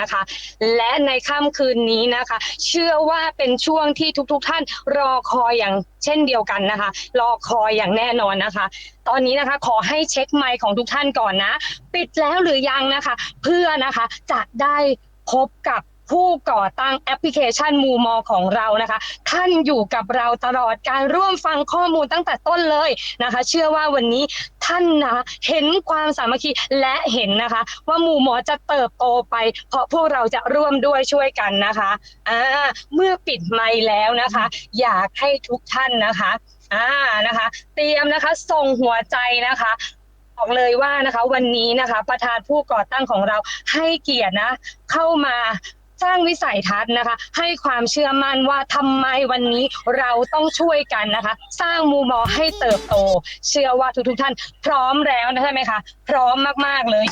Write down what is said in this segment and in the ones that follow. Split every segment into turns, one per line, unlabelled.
นะคะ และในค่ำคืนนี้นะคะ เชื่อว่าเป็นช่วงที่ทุกๆทท่านรอคอยอย่างเช่นเดียวกันนะคะ รอคอยอย่างแน่นอนนะคะ ตอนนี้นะคะขอให้เช็คไมค์ของทุกท่านก่อนนะ ปิดแล้วหรือยังนะคะ เพื่อนะคะจะได้พบกับ ผู้ก่อตั้งแอปพลิเคชันมูมอของเรานะคะ ท่านอยู่กับเราตลอดการร่วมฟังข้อมูลตั้งแต่ต้นเลยนะคะ เชื่อว่าวันนี้ท่านนะเห็นความสามัคคีและเห็นนะคะ ว่ามูมอจะเติบโตไป เพราะพวกเราจะร่วมด้วยช่วยกันนะคะอ่าเมื่อปิดไมค์แล้วนะคะ อยากให้ทุกท่านนะคะอ่านะคะ เตรียมนะคะส่งหัวใจนะคะบอกเลยว่านะคะวันนี้นะคะ ประธานผู้ก่อตั้งของเราให้เกียรตินะ เข้ามา สร้างวิสัยทัศน์นะคะ ให้ความเชื่อมั่นว่าทำไมวันนี้เราต้องช่วยกันนะคะ สร้างมูมอให้เติบโต เชื่อว่าทุกๆท่าน พร้อมแล้วนะใช่ไหมคะพร้อมมากๆเลย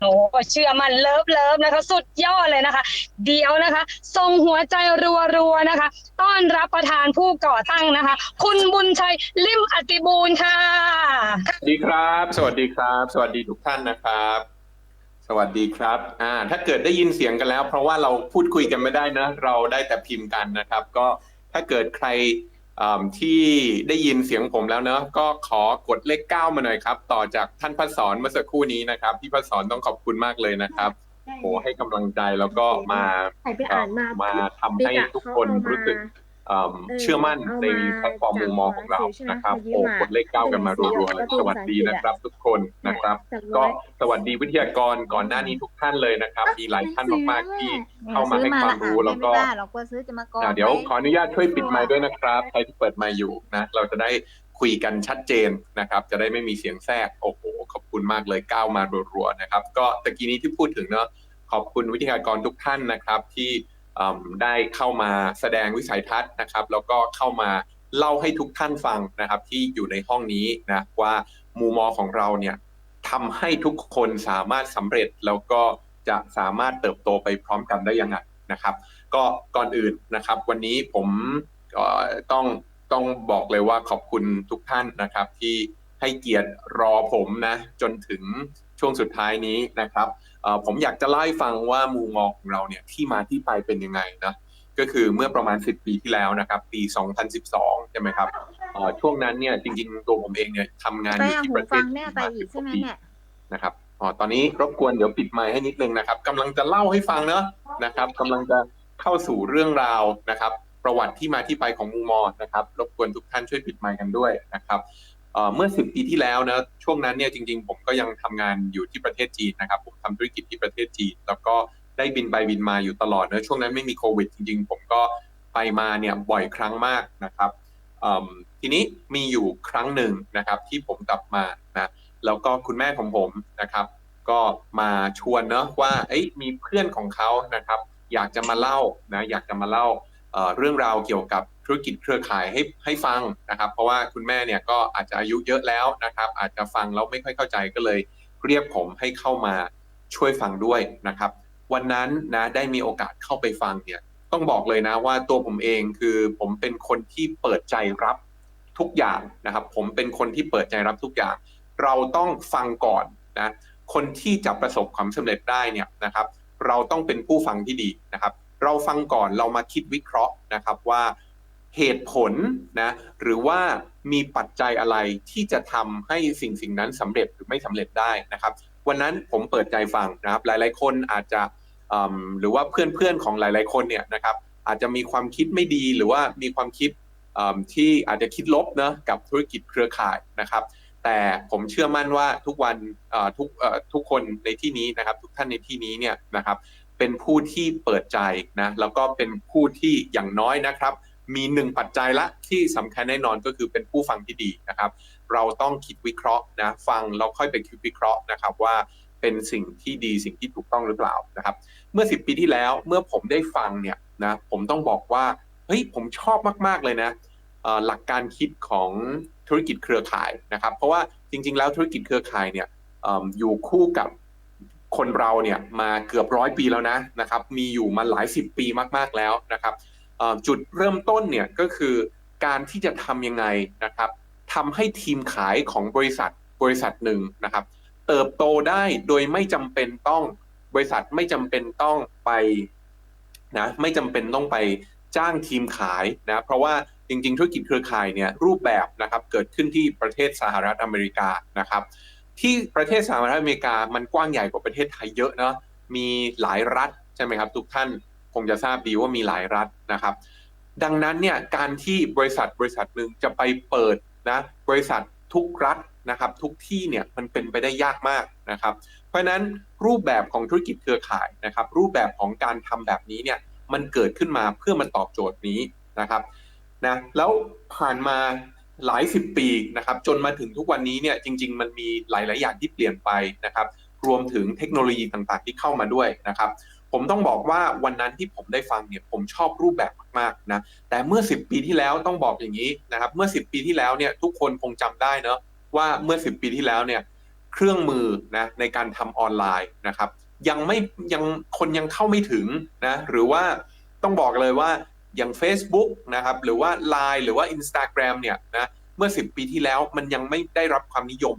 โอ้เชื่อมันเลิฟเลิฟนะคะ สุดยอดเลยนะคะ เดี๋ยวนะคะส่งหัวใจรัวๆนะคะ ต้อนรับประธานผู้ก่อตั้งนะคะ คุณบุญชัยลิมอติบูลค่ะ
สวัสดีครับ สวัสดีครับ สวัสดีทุกท่านนะครับ สวัสดีครับอ่าถ้าเกิดได้ยินเสียงกันแล้ว เพราะว่าเราพูดคุยกันไม่ได้นะ เราได้แต่พิมพ์กันนะครับ ก็ถ้าเกิดใครอ่าที่ได้ยินเสียงผมแล้วเนอะก็ขอกดเลขเก้ามาหน่อยครับ ต่อจากท่านพัศรเมื่อสักครู่นี้นะครับพี่พัศรต้องขอบคุณมากเลยนะครับโหให้กำลังใจแล้วก็มา
ใครไปอ่านมา
มาทำให้ทุกคนรู้สึก เอิ่มเชื่อมั่นในแพลตฟอร์มมุมมองของเรานะครับโอ้กดเลขเก้ากันมารัวๆเลยสวัสดีนะครับ ทุกคนนะครับ ก็สวัสดีวิทยากรก่อนหน้านี้ทุกท่านเลยนะครับ มีหลายท่านมากๆที่เข้ามาให้ความรู้แล้วก็
ไม่ได้หรอกว่าซื้อจะมากอง
อ่าเดี๋ยว
ไข
ออนุญาตช่วยปิดไมค์ด้วยนะครับใครที่เปิดไมค์อยู่นะเราจะได้คุยกันชัดเจนนะครับ จะได้ไม่มีเสียงแทรกโอ้โหขอบคุณมากเลยก้าวมารัวๆนะครับ ก็ตะกี้นี้ที่พูดถึงเนาะขอบคุณวิทยากรทุกท่านนะครับที่อืม ได้เข้ามาแสดงวิสัยทัศน์นะครับ แล้วก็เข้ามาเล่าให้ทุกท่านฟังนะครับ ที่อยู่ในห้องนี้นะว่ามูมอของเราเนี่ยทำให้ทุกคนสามารถสำเร็จแล้วก็จะสามารถเติบโตไปพร้อมกันได้ยังไงนะครับ ก็ก่อนอื่นนะครับ วันนี้ผมต้องต้องบอกเลยว่าขอบคุณทุกท่านนะครับ ที่ให้เกียรติรอผมนะ จนถึงช่วงสุดท้ายนี้นะครับ ผมอยากจะเล่าให้ฟังว่ามุมมองของเราเนี่ยที่มาที่ไปเป็นยังไงนะก็คือเมื่อประมาณ 10 ปีที่แล้วนะครับ ปี 2012 ใช่ไหมครับเอ่อช่วงนั้นเนี่ยจริงๆตัวผมเองเนี่ยทำงาน
ไป
อยู่
เอา
ที่
หู
ประเท
ฟั
ศ
งเนี่ยไปอีกใช่ไหมเนี่ย
นะครับอ๋อตอนนี้รบกวนเดี๋ยวปิดไมค์ให้นิดนึงนะครับกำลังจะเล่าให้ฟังเนอะนะครับกำลังจะเข้าสู่เรื่องราวนะครับ ประวัติที่มาที่ไปของมูมอนะครับ รบกวนทุกท่านช่วยปิดไมค์กันด้วยนะครับ เมื่อ 10 ปีที่แล้วนะช่วงนั้นเนี่ยจริง ๆ ผมก็ยังทำงานอยู่ที่ประเทศจีนนะครับผมทำธุรกิจที่ประเทศจีน แล้วก็ได้บินไปบินมาอยู่ตลอดนะช่วงนั้นไม่มีโควิดจริง ๆ ผมก็ไปมาเนี่ยบ่อยครั้งมากนะครับทีนี้มีอยู่ครั้งหนึ่งนะครับที่ผมกลับมานะแล้วก็คุณแม่ของผมนะครับ ก็มาชวนเนอะว่าเอ้ยมีเพื่อนของเขานะครับ อยากจะมาเล่านะอยากจะมาเล่า เรื่องราวเกี่ยวกับธุรกิจเครือข่ายให้ให้ฟังนะครับ เพราะว่าคุณแม่เนี่ยก็อาจจะอายุเยอะแล้วนะครับ อาจจะฟังแล้วไม่ค่อยเข้าใจก็เลยเรียกผมให้เข้ามาช่วยฟังด้วยนะครับ วันนั้นนะได้มีโอกาสเข้าไปฟังเนี่ยต้องบอกเลยนะว่าตัวผมเองคือผมเป็นคนที่เปิดใจรับทุกอย่างนะครับ ผมเป็นคนที่เปิดใจรับทุกอย่าง เราต้องฟังก่อนนะคนที่จะประสบความสำเร็จได้เนี่ยนะครับ เราต้องเป็นผู้ฟังที่ดีนะครับ เราฟังก่อนเรามาคิดวิเคราะห์นะครับว่าเหตุผลนะหรือว่ามีปัจจัยอะไรที่จะทำให้สิ่งสิ่งนั้นสำเร็จหรือไม่สำเร็จได้นะครับ วันนั้นผมเปิดใจฟังนะครับ หลาย ๆ คนอาจจะหรือว่าเพื่อนๆของหลาย ๆ คนเนี่ยนะครับ อาจจะมีความคิดไม่ดีหรือว่ามีความคิดที่อาจจะคิดลบนะกับธุรกิจเครือข่ายนะครับ แต่ผมเชื่อมั่นว่าทุกวันทุกทุกคนในที่นี้นะครับ ทุกท่านในที่นี้เนี่ยนะครับ เป็นผู้ที่เปิดใจนะแล้วก็เป็นผู้ที่อย่างน้อยนะครับ มีหนึ่งปัจจัยละที่สำคัญแน่นอนก็คือเป็นผู้ฟังที่ดีนะครับ เราต้องคิดวิเคราะห์นะฟังแล้วค่อยไปคิดวิเคราะห์นะครับว่าเป็นสิ่งที่ดีสิ่งที่ถูกต้องหรือเปล่านะครับ เมื่อ 10 ปีที่แล้วเมื่อผมได้ฟังเนี่ยนะผมต้องบอกว่าเฮ้ยผมชอบมากๆเลยนะหลักการคิดของธุรกิจเครือข่ายนะครับ เพราะว่าจริง ๆ แล้วธุรกิจเครือข่ายเนี่ยอยู่คู่กับ คนเราเนี่ยมาเกือบร้อยปีแล้วนะนะครับ มีอยู่มาหลายสิบปีมากๆแล้วนะครับจุดเริ่มต้นเนี่ยก็คือการที่จะทำยังไงนะครับทำให้ทีมขายของบริษัทบริษัทหนึ่งนะครับ เติบโตได้โดยไม่จำเป็นต้องบริษัทไม่จำเป็นต้องไปนะไม่จำเป็นต้องไปจ้างทีมขายนะเพราะว่าจริงๆ ธุรกิจเครือข่ายเนี่ยรูปแบบนะครับเกิดขึ้นที่ประเทศสหรัฐอเมริกานะครับ ที่ประเทศสหรัฐอเมริกามันกว้างใหญ่กว่าประเทศไทยเยอะเนาะมีหลายรัฐใช่ไหมครับทุกท่านคงจะทราบดีว่ามีหลายรัฐนะครับ ดังนั้นเนี่ยการที่บริษัทบริษัทหนึ่งจะไปเปิดนะบริษัททุกรัฐนะครับทุกที่เนี่ยมันเป็นไปได้ยากมากนะครับ เพราะฉะนั้นรูปแบบของธุรกิจเครือข่ายนะครับ รูปแบบของการทำแบบนี้เนี่ยมันเกิดขึ้นมาเพื่อมาตอบโจทย์นี้นะครับนะแล้วผ่านมา หลายสิบปีนะครับจนมาถึงทุกวันนี้เนี่ยจริง ๆ มันมีหลาย ๆ อย่างที่เปลี่ยนไปนะครับ รวมถึงเทคโนโลยีต่างๆ ที่เข้ามาด้วยนะครับ ผมต้องบอกว่าวันนั้นที่ผมได้ฟังเนี่ยผมชอบรูปแบบมากๆนะแต่เมื่อ 10 ปีที่แล้วต้องบอกอย่างนี้นะครับ เมื่อ 10 ปีที่แล้วเนี่ยทุกคนคงจำได้เนอะว่าเมื่อ 10 ปีที่แล้วเนี่ยเครื่องมือนะในการทำออนไลน์นะครับ ยังไม่ยังคนยังเข้าไม่ถึงนะหรือว่าต้องบอกเลยว่า อย่าง Facebook นะครับหรือว่า Line หรือว่า Instagram เนี่ยนะเมื่อ 10 ปีที่แล้วมันยังไม่ได้รับความนิยม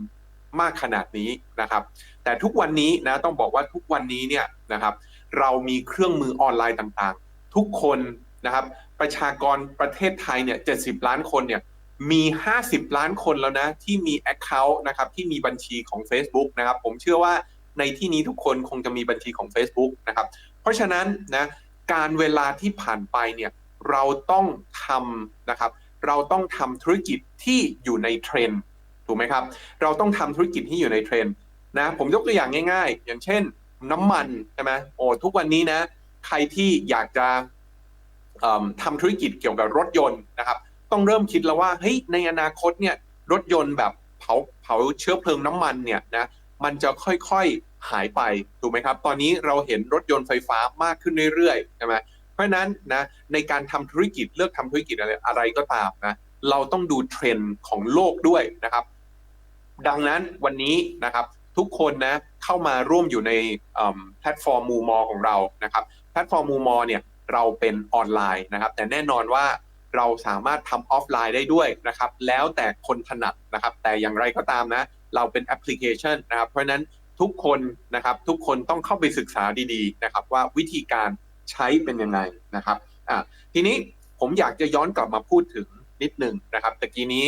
มากขนาดนี้นะครับ แต่ทุกวันนี้นะต้องบอกว่าทุกวันนี้เนี่ยนะครับเรามีเครื่องมือออนไลน์ต่างๆ ทุกคนนะครับประชากรประเทศไทยเนี่ย70ล้านคนเนี่ยมี 50 ล้านคนแล้วนะ ที่มี Account นะครับที่มีบัญชีของ Facebook นะครับ ผมเชื่อว่าในที่นี้ทุกคนคงจะมีบัญชีของ Facebook นะครับ เพราะฉะนั้นนะการเวลาที่ผ่านไปเนี่ย เราต้องทำนะครับ เราต้องทำธุรกิจที่อยู่ในเทรนด์ถูกไหมครับ เราต้องทำธุรกิจที่อยู่ในเทรนด์นะผมยกตัวอย่างง่าย ๆ อย่างเช่น น้ำมันใช่ไหมโอ้ทุกวันนี้นะ ใครที่อยากจะทำธุรกิจเกี่ยวกับรถยนต์นะครับ ต้องเริ่มคิดแล้วว่าเฮ้ยในอนาคตเนี่ยรถยนต์แบบเผาเผาเชื้อเพลิงน้ำมันเนี่ยนะมันจะค่อยๆหายไปถูกไหมครับ ตอนนี้เราเห็นรถยนต์ไฟฟ้ามากขึ้นเรื่อยๆใช่ไหม ราะนั้นนะในการทำธุรกิจเลือกทำธุรกิจอะไรอะไรก็ตามนะเราต้องดูเทรนด์ของโลกด้วยนะครับ ดังนั้นวันนี้นะครับทุกคนนะเข้ามาร่วมอยู่ในแพลตฟอร์มมูมอของเรานะครับแพลตฟอร์มมูมอเนี่ยเราเป็นออนไลน์นะครับ แต่แน่นอนว่าเราสามารถทำออฟไลน์ได้ด้วยนะครับ แล้วแต่คนถนัดนะครับ แต่อย่างไรก็ตามนะ เราเป็นแอปพลิเคชันนะครับ เพราะนั้นทุกคนนะครับ ทุกคนต้องเข้าไปศึกษาดีๆนะครับ ว่าวิธีการ ใช้เป็นยังไงนะครับอะทีนี้ผมอยากจะย้อนกลับมาพูดถึงนิดหนึ่งนะครับตะกี้นี้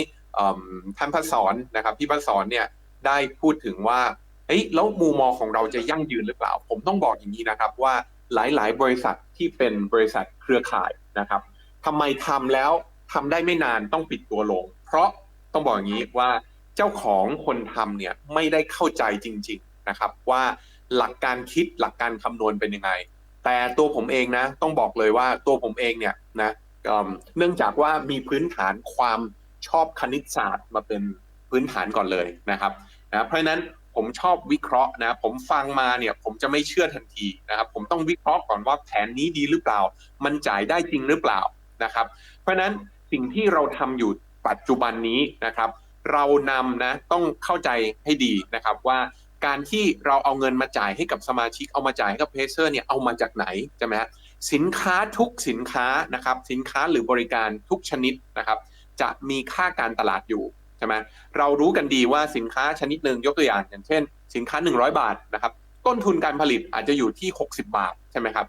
ท่านพัศรนะครับพี่พัศรเนี่ยได้พูดถึงว่าเฮ้ยแล้วมูมอของเราจะยั่งยืนหรือเปล่า ผมต้องบอกอย่างนี้นะครับว่าหลาย ๆ บริษัทที่เป็นบริษัทเครือข่ายนะครับทำไมทำแล้วทำได้ไม่นานต้องปิดตัวลง เพราะต้องบอกอย่างนี้ว่าเจ้าของคนทำเนี่ยไม่ได้เข้าใจจริง ๆ นะครับว่าหลักการคิดหลักการคำนวณเป็นยังไง แต่ตัวผมเองนะ ต้องบอกเลยว่าตัวผมเองเนี่ยนะเนื่องจากว่ามีพื้นฐานความชอบคณิตศาสตร์มาเป็นพื้นฐานก่อนเลยนะครับนะเพราะฉะนั้นผมชอบวิเคราะห์นะผมฟังมาเนี่ยผมจะไม่เชื่อทันทีนะครับผมต้องวิเคราะห์ก่อนว่าแผนนี้ดีหรือเปล่า มันจ่ายได้จริงหรือเปล่านะครับ เพราะฉะนั้นสิ่งที่เราทำอยู่ปัจจุบันนี้นะครับ เรานำนะต้องเข้าใจให้ดีนะครับว่า การที่เราเอาเงินมาจ่ายให้กับสมาชิกเอามาจ่ายให้กับเพเซอร์เนี่ยเอามาจากไหนใช่ไหมฮะสินค้าทุกสินค้านะครับสินค้าหรือบริการทุกชนิดนะครับ จะมีค่าการตลาดอยู่ใช่ไหมเรารู้กันดีว่าสินค้าชนิดหนึ่งยกตัวอย่าง อย่างเช่น สินค้า 100 บาทนะครับต้นทุนการผลิตอาจจะอยู่ที่ 60 บาทใช่ไหมครับ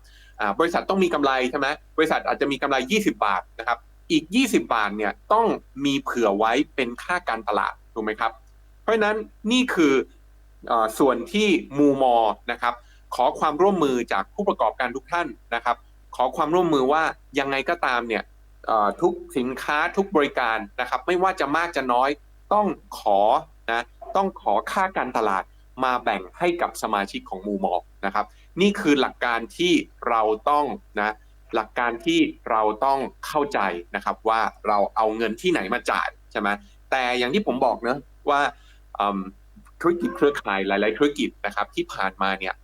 บริษัทต้องมีกำไรใช่ไหมบริษัทอาจจะมีกำไร 20 บาทนะครับอีก 20 บาทเนี่ยต้องมีเผื่อไว้เป็นค่าการตลาดถูกไหมครับ เพราะฉะนั้นนี่คือ ส่วนที่มูมอนะครับขอความร่วมมือจากผู้ประกอบการทุกท่านนะครับ ขอความร่วมมือว่ายังไงก็ตามเนี่ยทุกสินค้าทุกบริการนะครับ ไม่ว่าจะมากจะน้อยต้องขอนะต้องขอค่าการตลาดมาแบ่งให้กับสมาชิกของมูมอนะครับ นี่คือหลักการที่เราต้องนะหลักการที่เราต้องเข้าใจนะครับว่าเราเอาเงินที่ไหนมาจ่ายใช่ไหมแต่อย่างที่ผมบอกเนะว่า ธุรกิจเครือข่ายหลาย ๆ ธุรกิจนะครับ ที่ผ่านมาเนี่ย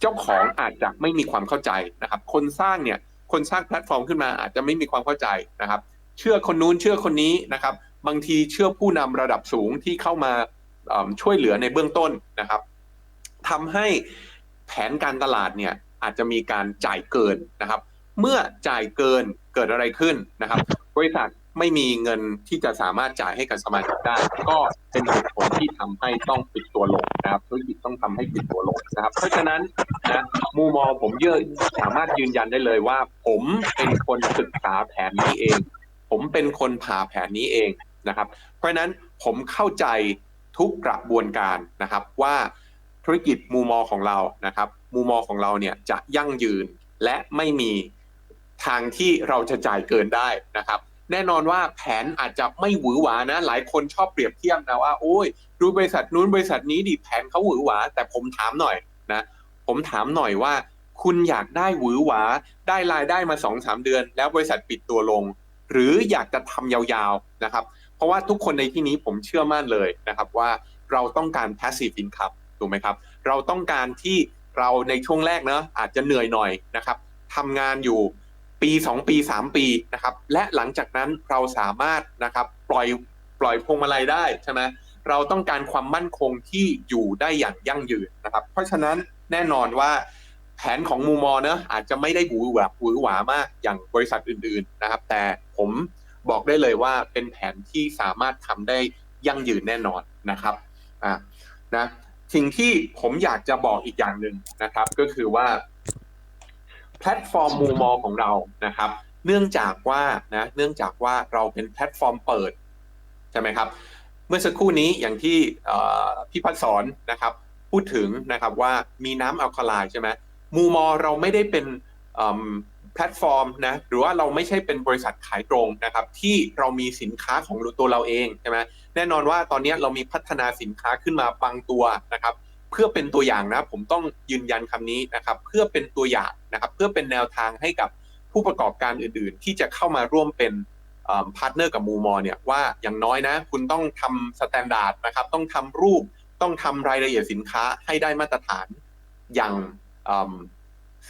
เจ้าของอาจจะไม่มีความเข้าใจนะครับ คนสร้างเนี่ยคนสร้างแพลตฟอร์มขึ้นมาอาจจะไม่มีความเข้าใจนะครับ เชื่อคนนู้นเชื่อคนนี้นะครับ บางทีเชื่อผู้นำระดับสูงที่เข้ามาช่วยเหลือในเบื้องต้นนะครับทำให้แผนการตลาดเนี่ยอาจจะมีการจ่ายเกินนะครับ เมื่อจ่ายเกินเกิดอะไรขึ้นนะครับ บริษัท ไม่มีเงินที่จะสามารถจ่ายให้กับสมาชิกได้ ก็เป็นเหตุผลที่ทำให้ต้องปิดตัวลงนะครับธุรกิจต้องทำให้ปิดตัวลงนะครับ เพราะฉะนั้นนะมุมมองผมเยอะสามารถยืนยันได้เลยว่า ผมเป็นคนศึกษาแผนนี้เอง ผมเป็นคนผ่าแผนนี้เองนะครับ เพราะฉะนั้นผมเข้าใจทุกกระบวนการนะครับว่าธุรกิจมูมอของเรานะครับมูมอของเราเนี่ยจะยั่งยืนและไม่มีทางที่เราจะจ่ายเกินได้นะครับ แน่นอนว่าแผนอาจจะไม่หวือหวานะ หลายคนชอบเปรียบเทียบนะว่าโอ้ยดูบริษัทนู้นบริษัทนี้ดิแผนเขาหวือหวา แต่ผมถามหน่อยนะ ผมถามหน่อยว่า คุณอยากได้หวือหวา ได้รายได้มาสองสามเดือน แล้วบริษัทปิดตัวลง หรืออยากจะทำยาวๆนะครับ เพราะว่าทุกคนในที่นี้ผมเชื่อมั่นเลยนะครับว่าเราต้องการ passive income ถูกไหมครับ เราต้องการที่เราในช่วงแรกเนอะอาจจะเหนื่อยหน่อยนะครับทำงานอยู่ ปี 2 ปี 3 ปีนะครับ และหลังจากนั้นเราสามารถนะครับปล่อยปล่อยพวงมาลัยได้ใช่ไหมเราต้องการความมั่นคงที่อยู่ได้อย่างยั่งยืนนะครับ เพราะฉะนั้นแน่นอนว่าแผนของมูมอเนอะอาจจะไม่ได้หวือหวาหวือหวามากอย่างบริษัทอื่น ๆนะครับ แต่ผมบอกได้เลยว่าเป็นแผนที่สามารถทำได้ยั่งยืนแน่นอนนะครับอ่านะสิ่งที่ผมอยากจะบอกอีกอย่างหนึ่งนะครับ ก็คือว่า แพลตฟอร์มมูมอของเรานะครับ เนื่องจากว่านะเนื่องจากว่าเราเป็นแพลตฟอร์มเปิดใช่ไหมครับ เมื่อสักครู่นี้อย่างที่พี่พัฒสอนนะครับ พูดถึงนะครับว่ามีน้ำอัลคาไลใช่ไหมมูมอเราไม่ได้เป็นแพลตฟอร์มนะหรือว่าเราไม่ใช่เป็นบริษัทขายตรงนะครับ ที่เรามีสินค้าของตัวเราเองใช่ไหมแน่นอนว่าตอนนี้เรามีพัฒนาสินค้าขึ้นมาบางตัวนะครับ เพื่อเป็นตัวอย่างนะ ผมต้องยืนยันคำนี้นะครับ เพื่อเป็นตัวอย่าง นะครับเพื่อเป็นแนวทางให้กับผู้ประกอบการอื่นๆ ที่จะเข้ามาร่วมเป็นพาร์ทเนอร์กับมูมอเนี่ยว่าอย่างน้อยนะ คุณต้องทำสแตนดาร์ดนะครับต้องทำรูปต้องทำรายละเอียดสินค้าให้ได้มาตรฐานอย่าง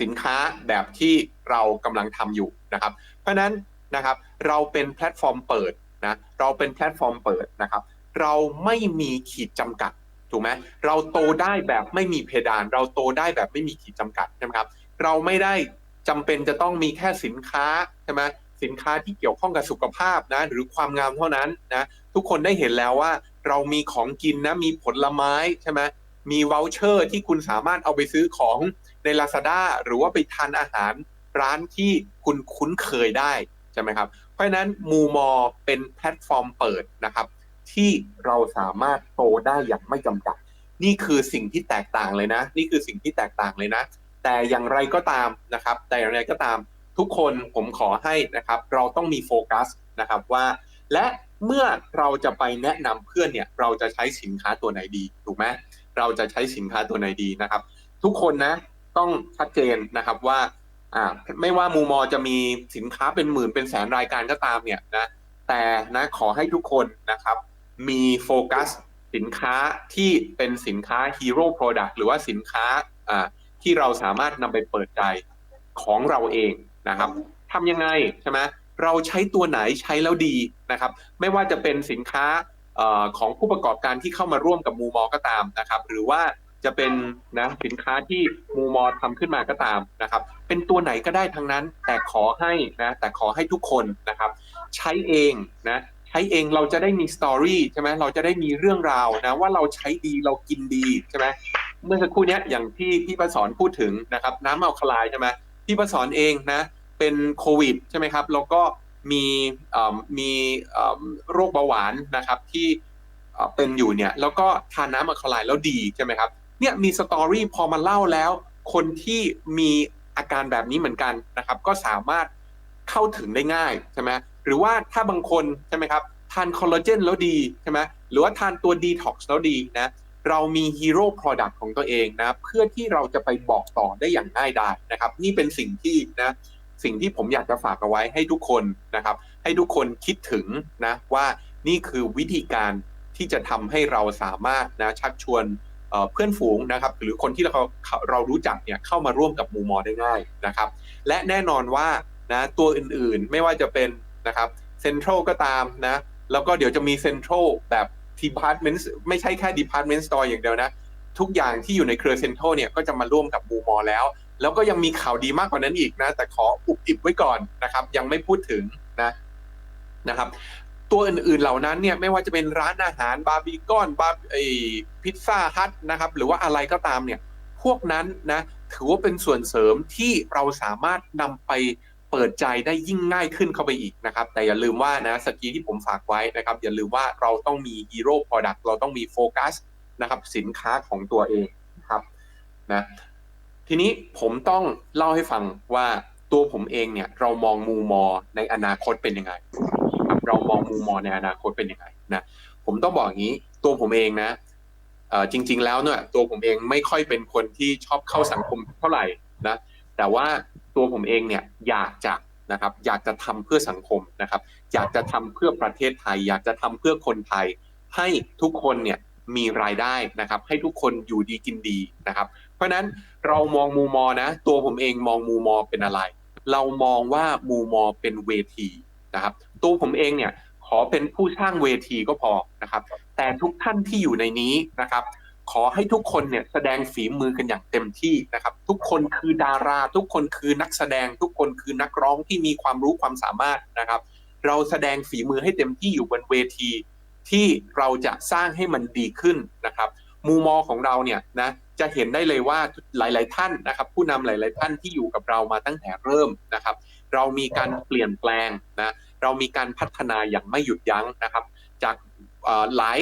สินค้าแบบที่เรากำลังทำอยู่นะครับ เพราะฉะนั้นนะครับเราเป็นแพลตฟอร์มเปิดนะเราเป็นแพลตฟอร์มเปิดนะครับ เราไม่มีขีดจำกัดถูกไหมเราโตได้แบบไม่มีเพดาน เราโตได้แบบไม่มีขีดจำกัดใช่ไหมครับ เราไม่ได้จำเป็นจะต้องมีแค่สินค้าใช่ไหมสินค้าที่เกี่ยวข้องกับสุขภาพนะ หรือความงามเท่านั้นนะทุกคนได้เห็นแล้วว่า เรามีของกินนะมีผลไม้ใช่ไหมมีว o ลเชอร์ที่คุณสามารถเอาไปซื้อของใน Lazada หรือว่าไปทานอาหารร้านที่คุณคุ้นเคยได้ใช่ไหมครับ เพราะนั้นมูมอเป็นแพลตฟอร์มเปิดนะครับ ที่เราสามารถโตได้อย่างไม่จำกัด นี่คือสิ่งที่แตกต่างเลยนะ นี่คือสิ่งที่แตกต่างเลยนะ แต่อย่างไรก็ตามนะครับ แต่อย่างไรก็ตามทุกคนผมขอให้นะครับ เราต้องมีโฟกัสนะครับว่า และเมื่อเราจะไปแนะนำเพื่อนเนี่ยเราจะใช้สินค้าตัวไหนดีถูกไหมเราจะใช้สินค้าตัวไหนดีนะครับ ทุกคนนะต้องชัดเจนนะครับว่าอ่าไม่ว่ามูมอจะมีสินค้าเป็นหมื่นเป็นแสนรายการก็ตามเนี่ยนะแต่นะขอให้ทุกคนนะครับมีโฟกัสสินค้าที่เป็นสินค้าฮีโร่โปรดักต์หรือว่าสินค้าอ่า ที่เราสามารถนำไปเปิดใจของเราเองนะครับทำยังไงใช่ไหมเราใช้ตัวไหนใช้แล้วดีนะครับ ไม่ว่าจะเป็นสินค้าออของผู้ประกอบการที่เข้ามาร่วมกับมูมอก็ตามนะครับ หรือว่าจะเป็นนะสินค้าที่มูมอทำขึ้นมาก็ตามนะครับ เป็นตัวไหนก็ได้ทั้งนั้น แต่ขอให้นะแต่ขอให้ทุกคนนะครับ ใช้เองนะใช้เองเราจะได้มีสตอรี่ใช่ไหมเราจะได้มีเรื่องราวนะว่าเราใช้ดีเรากินดีใช่ไหม เมื่อสักครู่นี้อย่างที่พี่ประสอนพูดถึงนะครับ น้ำอัลคาไลน์ใช่ไหมพี่ประสอนเองนะ เป็นโควิดใช่ไหมครับ แล้วก็มีมีโรคเบาหวานนะครับที่เป็นอยู่เนี่ย แล้วก็ทานน้ำอัลคาไลน์แล้วดีใช่ไหมครับเนี่ยมีสตอรี่พอมาเล่าแล้ว คนที่มีอาการแบบนี้เหมือนกันนะครับ ก็สามารถเข้าถึงได้ง่ายใช่ไหมหรือว่าถ้าบางคนใช่ไหมครับทานคอลลาเจนแล้วดีใช่ไหมหรือว่าทานตัวดีท็อกซ์แล้วดีนะ เรามีฮีโร่โปรดักต์ของตัวเองนะ เพื่อที่เราจะไปบอกต่อได้อย่างง่ายดายนะครับ นี่เป็นสิ่งที่นะสิ่งที่ผมอยากจะฝากเอาไว้ให้ทุกคนนะครับ ให้ทุกคนคิดถึงนะว่านี่คือวิธีการที่จะทำให้เราสามารถนะชักชวนเอ่อเพื่อนฝูงนะครับ หรือคนที่เราเรารู้จักเนี่ยเข้ามาร่วมกับมูมอได้ง่ายนะครับ และแน่นอนว่านะตัวอื่นๆไม่ว่าจะเป็นนะครับเซ็นทรัลก็ตามนะแล้วก็เดี๋ยวจะมีเซ็นทรัลแบบ ดีพาร์ตเมนต์ไม่ใช่แค่ดีพาร์ตเมนต์สตอร์อย่างเดียวนะ ทุกอย่างที่อยู่ในเครือเซ็นทรัลเนี่ยก็จะมาร่วมกับมูมอแล้ว แล้วก็ยังมีข่าวดีมากกว่านั้นอีกนะ แต่ขออุบอิบไว้ก่อนนะครับ ยังไม่พูดถึงนะนะครับ ตัวอื่นๆเหล่านั้นเนี่ยไม่ว่าจะเป็นร้านอาหารบาร์บีคอนบาร์ไอพิซซ่าฮัทนะครับ หรือว่าอะไรก็ตามเนี่ย พวกนั้นนะ ถือว่าเป็นส่วนเสริมที่เราสามารถนำไป เปิดใจได้ยิ่งง่ายขึ้นเข้าไปอีกนะครับแต่อย่าลืมว่านะสกีที่ผมฝากไว้นะครับอย่าลืมว่าเราต้องมีฮีโร่โปรดักเราต้องมีโฟกัสนะครับสินค้าของตัวเองนะครับนะทีนี้ผมต้องเล่าให้ฟังว่าตัวผมเองเนี่ยเรามองมูมอในอนาคตเป็นยังไงครับเรามองมูมอในอนาคตเป็นยังไงนะผมต้องบอกอย่างนี้ตัวผมเองนะจริง ๆ แล้วเนี่ยตัวผมเองไม่ค่อยเป็นคนที่ชอบเข้าสังคมเท่าไหร่นะแต่ว่า ตัวผมเองเนี่ยอยากจะนะครับอยากจะทำเพื่อสังคมนะครับ อยากจะทำเพื่อประเทศไทย อยากจะทำเพื่อคนไทย ให้ทุกคนเนี่ยมีรายได้นะครับ ให้ทุกคนอยู่ดีกินดีนะครับ เพราะฉะนั้นเรามองมูมอนะ ตัวผมเองมองมูมอเป็นอะไร เรามองว่ามูมอเป็นเวทีนะครับ ตัวผมเองเนี่ยขอเป็นผู้สร้างเวทีก็พอนะครับ แต่ทุกท่านที่อยู่ในนี้นะครับ ขอให้ทุกคนเนี่ยแสดงฝีมือกันอย่างเต็มที่นะครับ ทุกคนคือดารา ทุกคนคือนักแสดง ทุกคนคือนักร้องที่มีความรู้ความสามารถนะครับ เราแสดงฝีมือให้เต็มที่อยู่บนเวที ที่เราจะสร้างให้มันดีขึ้นนะครับมูมอของเราเนี่ยนะจะเห็นได้เลยว่าหลาย ๆ ท่านนะครับ ผู้นำหลาย ๆ ท่านที่อยู่กับเรามาตั้งแต่เริ่มนะครับ เรามีการเปลี่ยนแปลงนะเรามีการพัฒนาอย่างไม่หยุดยั้งนะครับ จากหลาย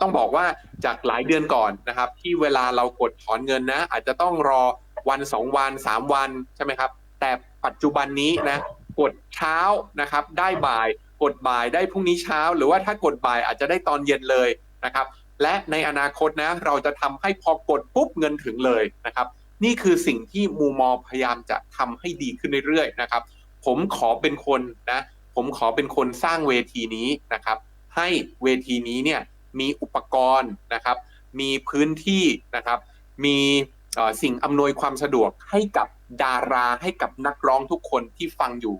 ต้องบอกว่าจากหลายเดือนก่อนนะครับ ที่เวลาเรากดถอนเงินนะ อาจจะต้องรอวันสองวันสามวันใช่ไหมครับ แต่ปัจจุบันนี้นะกดเช้านะครับ ได้บ่ายกดบ่ายได้พรุ่งนี้เช้า หรือว่าถ้ากดบ่ายอาจจะได้ตอนเย็นเลยนะครับ และในอนาคตนะเราจะทำให้พอกดปุ๊บเงินถึงเลยนะครับ นี่คือสิ่งที่มูมอพยายามจะทำให้ดีขึ้นเรื่อยๆนะครับ ผมขอเป็นคนนะผมขอเป็นคนสร้างเวทีนี้นะครับ ให้เวทีนี้เนี่ย มีอุปกรณ์นะครับ มีพื้นที่นะครับ มีสิ่งอำนวยความสะดวกให้กับดาราให้กับนักร้องทุกคนที่ฟังอยู่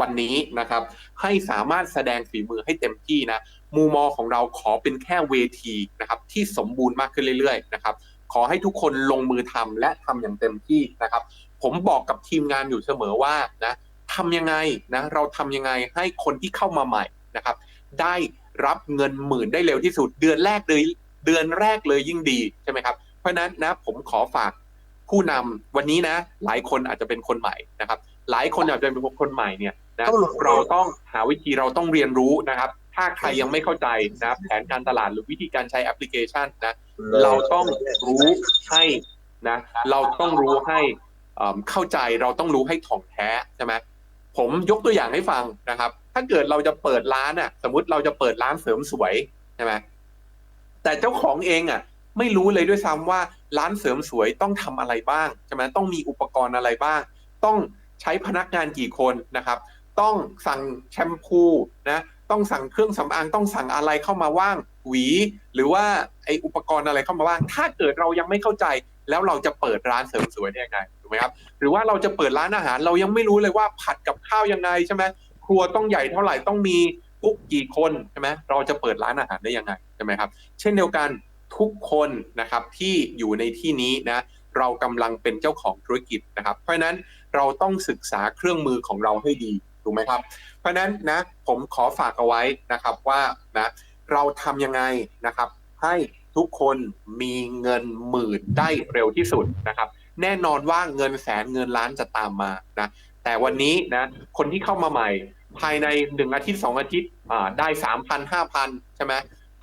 วันนี้นะครับ ให้สามารถแสดงฝีมือให้เต็มที่นะมูมอของเราขอเป็นแค่เวทีนะครับ ที่สมบูรณ์มากขึ้นเรื่อยๆนะครับ ขอให้ทุกคนลงมือทำและทำอย่างเต็มที่นะครับ ผมบอกกับทีมงานอยู่เสมอว่านะทำยังไงนะเราทำยังไงให้คนที่เข้ามาใหม่นะครับ ได้ รับเงินหมื่นได้เร็วที่สุด เดือนแรกเลยเดือนแรกเลยยิ่งดีใช่ไหมครับ เพราะฉะนั้นนะผมขอฝากผู้นำวันนี้นะ หลายคนอาจจะเป็นคนใหม่นะครับ หลายคนอาจจะเป็นคนใหม่เนี่ยนะเราต้องหาวิธีเราต้องเรียนรู้นะครับ ถ้าใครยังไม่เข้าใจนะแผนการตลาดหรือวิธีการใช้แอปพลิเคชันนะเราต้องรู้ให้นะเราต้องรู้ให้เอิ่มเข้าใจเราต้องรู้ให้ถ่องแท้ใช่ไหมผมยกตัวอย่างให้ฟังนะครับ ถ้าเกิดเราจะเปิดร้านอะ สมมติเราจะเปิดร้านเสริมสวยใช่ไหมแต่เจ้าของเองอะ ไม่รู้เลยด้วยซ้ำว่าร้านเสริมสวยต้องทำอะไรบ้างใช่ไหมต้องมีอุปกรณ์อะไรบ้าง ต้องใช้พนักงานกี่คนนะครับ ต้องสั่งแชมพูนะต้องสั่งเครื่องสำอางต้องสั่งอะไรเข้ามาว่าง หวี หรือว่าไออุปกรณ์อะไรเข้ามาว่าง ถ้าเกิดเรายังไม่เข้าใจ แล้วเราจะเปิดร้านเสริมสวยได้ยังไงถูกไหมครับหรือว่าเราจะเปิดร้านอาหาร เรายังไม่รู้เลยว่าผัดกับข้าวยังไงใช่ไหม ครัวต้องใหญ่เท่าไหร่ต้องมีกุ๊กกี่คนใช่ไหมเราจะเปิดร้านอาหารได้ยังไงใช่ไหมครับ เช่นเดียวกันทุกคนนะครับที่อยู่ในที่นี้นะเรากำลังเป็นเจ้าของธุรกิจนะครับ เพราะฉะนั้นเราต้องศึกษาเครื่องมือของเราให้ดีถูกไหมครับ เพราะฉะนั้นนะผมขอฝากเอาไว้นะครับว่านะเราทำยังไงนะครับ ให้ทุกคนมีเงินหมื่นได้เร็วที่สุดนะครับ แน่นอนว่าเงินแสนเงินล้านจะตามมานะ แต่วันนี้นะคนที่เข้ามาใหม่ ภายในหนึ่งอาทิตย์สองอาทิตย์อ่าได้สามพันห้าพันใช่ไหม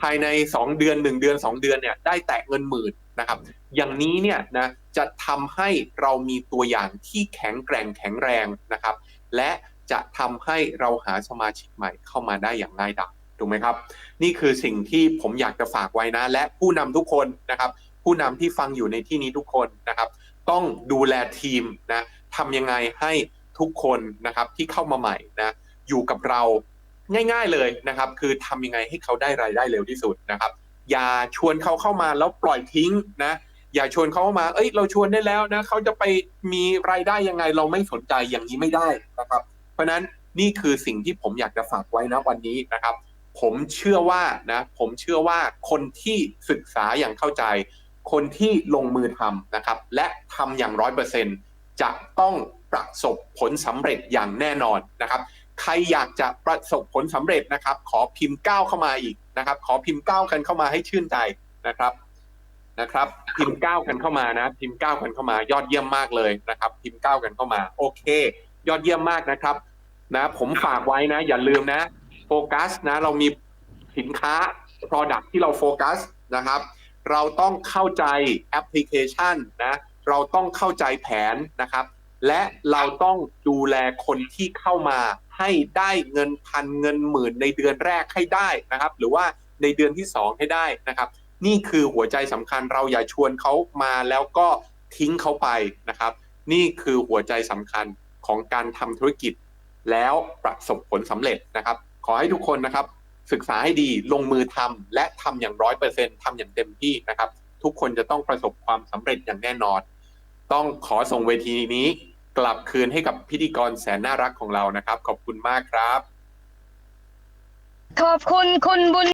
ภายในสองเดือนหนึ่งเดือนสองเดือนเนี่ยได้แตะเงินหมื่นนะครับ อย่างนี้เนี่ยนะจะทำให้เรามีตัวอย่างที่แข็งแกร่งแข็งแรงนะครับ และจะทำให้เราหาสมาชิกใหม่เข้ามาได้อย่างง่ายดายถูกไหมครับ นี่คือสิ่งที่ผมอยากจะฝากไว้นะ และผู้นำทุกคนนะครับ ผู้นำที่ฟังอยู่ในที่นี้ทุกคนนะครับ ต้องดูแลทีมนะทำยังไงให้ ทุกคนนะครับที่เข้ามาใหม่นะอยู่กับเราง่าย ๆเลยนะครับ คือทำยังไงให้เขาได้รายได้เร็วที่สุดนะครับ อย่าชวนเขาเข้ามาแล้วปล่อยทิ้งนะอย่าชวนเขาเข้ามา เอ้ย เราชวนได้แล้วนะ เขาจะไปมีรายได้ยังไง เราไม่สนใจอย่างนี้ไม่ได้นะครับ เพราะฉะนั้นนี่คือสิ่งที่ผมอยากจะฝากไว้นะวันนี้นะครับ ผมเชื่อว่านะ ผมเชื่อว่าคนที่ศึกษาอย่างเข้าใจ คนที่ลงมือทำนะครับ และทำอย่างร้อยเปอร์เซ็นจะต้อง ประสบผลสำเร็จอย่างแน่นอนนะครับ ใครอยากจะประสบผลสำเร็จนะครับ ขอพิมพ์ก้าวเข้ามาอีกนะครับ ขอพิมพ์ก้าวกันเข้ามาให้ชื่นใจนะครับนะครับ พิมพ์ก้าวกันเข้ามานะ พิมพ์ก้าวกันเข้ามา ยอดเยี่ยมมากเลยนะครับ พิมพ์ก้าวกันเข้ามา โอเค ยอดเยี่ยมมากนะครับนะผมฝากไว้นะ อย่าลืมนะ โฟกัสนะ เรามีสินค้า Product ที่เราโฟกัสนะครับ เราต้องเข้าใจแอปพลิเคชันนะ เราต้องเข้าใจแผนนะครับ และเราต้องดูแลคนที่เข้ามาให้ได้เงินพันเงินหมื่นในเดือนแรกให้ได้นะครับ หรือว่าในเดือนที่สองให้ได้นะครับ นี่คือหัวใจสำคัญเราอย่าชวนเขามาแล้วก็ทิ้งเขาไปนะครับ นี่คือหัวใจสำคัญของการทำธุรกิจ แล้วประสบผลสำเร็จนะครับ ขอให้ทุกคนนะครับ ศึกษาให้ดีลงมือทำและทำอย่างร้อยเปอร์เซ็นต์ทำอย่างเต็มที่นะครับ ทุกคนจะต้องประสบความสำเร็จอย่างแน่นอน ต้องขอส่งเวทีนี้ กลับคืนให้กับพิธีกรแสนน่ารักของเรานะครับ ขอบคุณมากครับ
ขอบคุณคุณบุญ